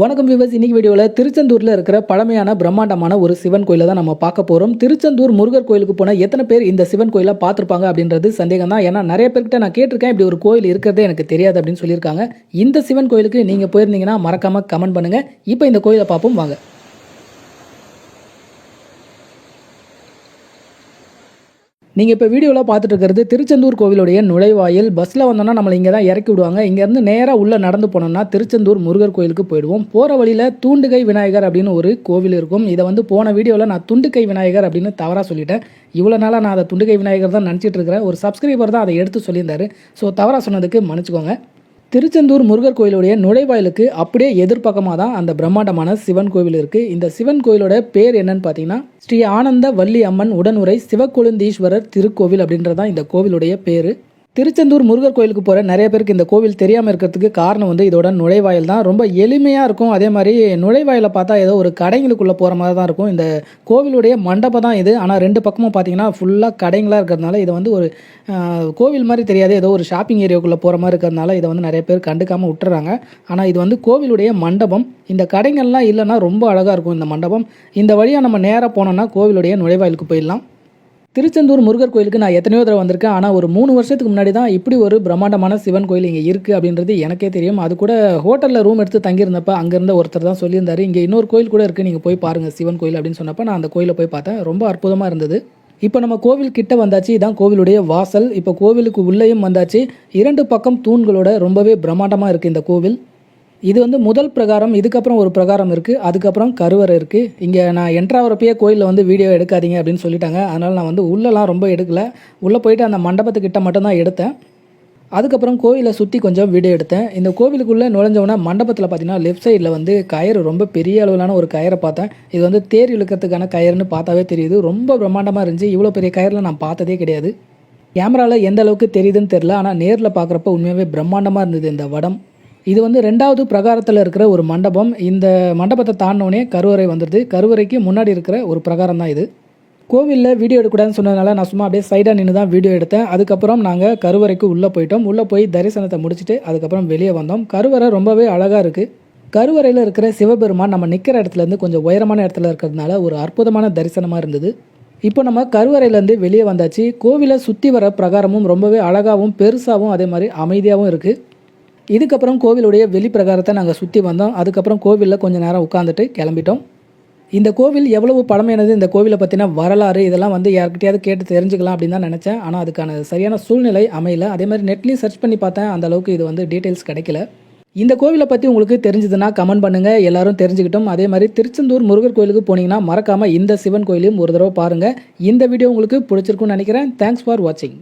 வணக்கம் விவஸ் இன்னைக்கு வீடியோவில் திருச்செந்தூரில் இருக்கிற பழமையான பிரம்மாண்டமான ஒரு சிவன் கோயிலை தான் நம்ம பார்க்க போகிறோம் திருச்செந்தூர் முருகர் கோயிலுக்கு போனால் எத்தனை பேர் இந்த சிவன் கோயிலை பார்த்துருப்பாங்க அப்படின்றது சந்தேகம் தான். ஏன்னா நிறைய பேர்கிட்ட நான் கேட்டிருக்கேன் இப்படி ஒரு கோயில் இருக்கிறதே எனக்கு தெரியாது அப்படின்னு சொல்லியிருக்காங்க. இந்த சிவன் கோயிலுக்கு நீங்கள் போயிருந்தீங்கன்னா மறக்காமல் கமெண்ட் பண்ணுங்கள் இப்போ இந்த கோயிலை பார்ப்போம் வாங்க. நீங்கள் இப்போ வீடியோவில் பார்த்துட்டு இருக்கிறது திருச்செந்தூர் கோவிலுடைய நுழைவாயில். பஸ்ஸில் வந்தோம்னா நம்மளை இங்கே தான் இறக்கி விடுவாங்க. இங்கேருந்து நேராக உள்ளே நடந்து போனோம்னா திருச்செந்தூர் முருகர் கோயிலுக்கு போயிடுவோம். போகிற வழியில் தூண்டுகை விநாயகர் அப்படின்னு ஒரு கோவில் இருக்கும். இதை வந்து போன வீடியோவில் நான் துண்டுகை விநாயகர் அப்படின்னு தவறாக சொல்லிட்டேன். இவ்வளோ நாளாக நான் அதை துண்டுகை விநாயகர் தான் நினச்சிட்டு இருக்கிறேன். ஒரு சப்ஸ்கிரைபர் தான் அதை எடுத்து சொல்லியிருந்தாரு. ஸோ தவறாக சொன்னதுக்கு மன்னிச்சுக்கோங்க. திருச்செந்தூர் முருகர் கோயிலுடைய நுழைவாயிலுக்கு அப்படியே எதிர்ப்பக்கமாக தான் அந்த பிரம்மாண்டமான சிவன் கோவில் இருக்குது இந்த சிவன் கோயிலோட பேர் என்னன்னு பார்த்தீங்கன்னா ஸ்ரீ ஆனந்த வள்ளி அம்மன் உடனுரை சிவக்கொழுந்தீஸ்வரர் திருக்கோவில் அப்படின்றது தான் இந்த கோவிலுடைய பேர். திருச்செந்தூர் முருகர் கோயிலுக்கு போகிற நிறைய பேருக்கு இந்த கோவில் தெரியாமல் இருக்கிறதுக்கு காரணம் வந்து இதோட நுழைவாயில் தான். ரொம்ப எளிமையாக இருக்கும். அதே மாதிரி நுழைவாயில பார்த்தா ஏதோ ஒரு கடைங்களுக்குள்ளே போகிற மாதிரி தான் இருக்கும். இந்த கோவிலுடைய மண்டபம் தான் இது. ஆனால் ரெண்டு பக்கமும் பார்த்தீங்கன்னா ஃபுல்லாக கடைங்களாக இருக்கிறதுனால இதை வந்து ஒரு கோவில் மாதிரி தெரியாது. ஏதோ ஒரு ஷாப்பிங் ஏரியாவுக்குள்ளே போகிற மாதிரி இருக்கிறதுனால இதை வந்து நிறைய பேர் கண்டுக்காமல் விட்டுறாங்க. ஆனால் இது வந்து கோவிலுடைய மண்டபம். இந்த கடைங்கள்லாம் இல்லைன்னா ரொம்ப அழகாக இருக்கும் இந்த மண்டபம். இந்த வழியாக நம்ம நேராக போனோம்னா கோவிலுடைய நுழைவாயிலுக்கு போயிடலாம். திருச்செந்தூர் முருகர் கோயிலுக்கு நான் எத்தனையோ தடவை வந்திருக்கேன். ஆனால் ஒரு மூணு வருஷத்துக்கு முன்னாடி தான் இப்படி ஒரு பிரம்மாண்டமான சிவன் கோயில் இங்கே இருக்குது அப்படின்றது எனக்கே தெரியும். அது கூட ஹோட்டலில் ரூம் எடுத்து தங்கியிருந்தப்ப அங்கேருந்த ஒருத்தர் தான் சொல்லியிருந்தாரு. இங்கே இன்னொரு கோயில் கூட இருக்குது நீங்கள் போய் பாருங்கள் சிவன் கோயில் அப்படின்னு சொன்னப்போ நான் அந்த கோயிலை போய் பார்த்தேன். ரொம்ப அற்புதமாக இருந்தது. இப்போ நம்ம கோவில் கிட்ட வந்தாச்சு இதான் கோவிலுடைய வாசல். இப்போ கோவிலுக்கு உள்ளேயும் வந்தாச்சு. இரண்டு பக்கம் தூண்களோட ரொம்பவே பிரம்மாண்டமாக இருக்குது இந்த கோவில். இது வந்து முதல் பிரகாரம் இதுக்கப்புறம் ஒரு பிரகாரம் இருக்குது அதுக்கப்புறம் கருவறை இருக்குது இங்கே நான் என்ட்ராகிறப்பயே கோயிலில் வந்து வீடியோ எடுக்காதீங்க அப்படின்னு சொல்லிட்டாங்க. அதனால் நான் வந்து உள்ளெலாம் ரொம்ப எடுக்கல. உள்ளே போயிட்டு அந்த மண்டபத்துக்கிட்ட மட்டும்தான் எடுத்தேன். அதுக்கப்புறம் கோயிலை சுற்றி கொஞ்சம் வீடியோ எடுத்தேன். இந்த கோவிலுக்குள்ளே நுழைஞ்சவொன்னே மண்டபத்தில் பார்த்தீங்கன்னா லெஃப்ட் சைடில் வந்து கயிறு ரொம்ப பெரிய அளவிலான ஒரு கயிறை பார்த்தேன். இது வந்து தேர் இழுக்கிறதுக்கான கயிறுன்னு பார்த்தாவே தெரியுது. ரொம்ப பிரம்மாண்டமாக இருந்துச்சு. இவ்வளோ பெரிய கயிறில் நான் பார்த்ததே கிடையாது. கேமராவில் எந்த அளவுக்கு தெரியுதுன்னு தெரில ஆனால் நேரில் பார்க்குறப்ப உண்மையாகவே பிரம்மாண்டமாக இருந்தது இந்த வடம். இது வந்து ரெண்டாவது பிரகாரத்தில் இருக்கிற ஒரு மண்டபம். இந்த மண்டபத்தை தாண்டினோடனே கருவறை வந்துடுது கருவறைக்கு முன்னாடி இருக்கிற ஒரு பிரகாரம் தான் இது. கோவிலில் வீடியோ எடுக்கக்கூடாதுன்னு சொன்னதுனால நான் சும்மா அப்படியே சைடாக நின்று தான் வீடியோ எடுத்தேன். அதுக்கப்புறம் நாங்கள் கருவறைக்கு உள்ளே போயிட்டோம். உள்ளே போய் தரிசனத்தை முடிச்சுட்டு அதுக்கப்புறம் வெளியே வந்தோம். கருவறை ரொம்பவே அழகாக இருக்குது கருவறையில் இருக்கிற சிவபெருமான் நம்ம நிற்கிற இடத்துலேருந்து கொஞ்சம் உயரமான இடத்துல இருக்கிறதுனால ஒரு அற்புதமான தரிசனமாக இருந்தது. இப்போ நம்ம கருவறையிலேருந்து வெளியே வந்தாச்சு. கோவிலை சுற்றி வர பிரகாரமும் ரொம்பவே அழகாகவும் பெருசாகவும் அதே மாதிரி அமைதியாகவும் இருக்குது இதுக்கப்புறம் கோவிலுடைய வெளிப்பிரகாரத்தை நாங்கள் சுற்றி வந்தோம். அதுக்கப்புறம் கோவிலில் கொஞ்சம் நேரம் உட்காந்துட்டு கிளம்பிட்டோம். இந்த கோவில் எவ்வளவு பழமையானது இந்த கோவிலை பற்றின வரலாறு இதெல்லாம் வந்து யார்கிட்டயாவது கேட்டு தெரிஞ்சுக்கலாம் அப்படின்னு தான் நினச்சேன். ஆனால் அதுக்கான சரியான சூழ்நிலை அமையல. அதே மாதிரி நெட்லேயும் சர்ச் பண்ணி பார்த்தேன். அந்த அளவுக்கு இது வந்து டீட்டெயில்ஸ் கிடைக்கல. இந்த கோவிலை பற்றி உங்களுக்கு தெரிஞ்சதுன்னா கமெண்ட் பண்ணுங்கள் எல்லாரும் தெரிஞ்சுக்கிட்டோம். அதே மாதிரி திருச்செந்தூர் முருகர் கோயிலுக்கு போனீங்கன்னா மறக்காமல் இந்த சிவன் கோயிலையும் ஒரு தடவை பாருங்கள் இந்த வீடியோ உங்களுக்கு பிடிச்சிருக்கும்னு நினைக்கிறேன். தேங்க்ஸ் ஃபார் வாட்சிங்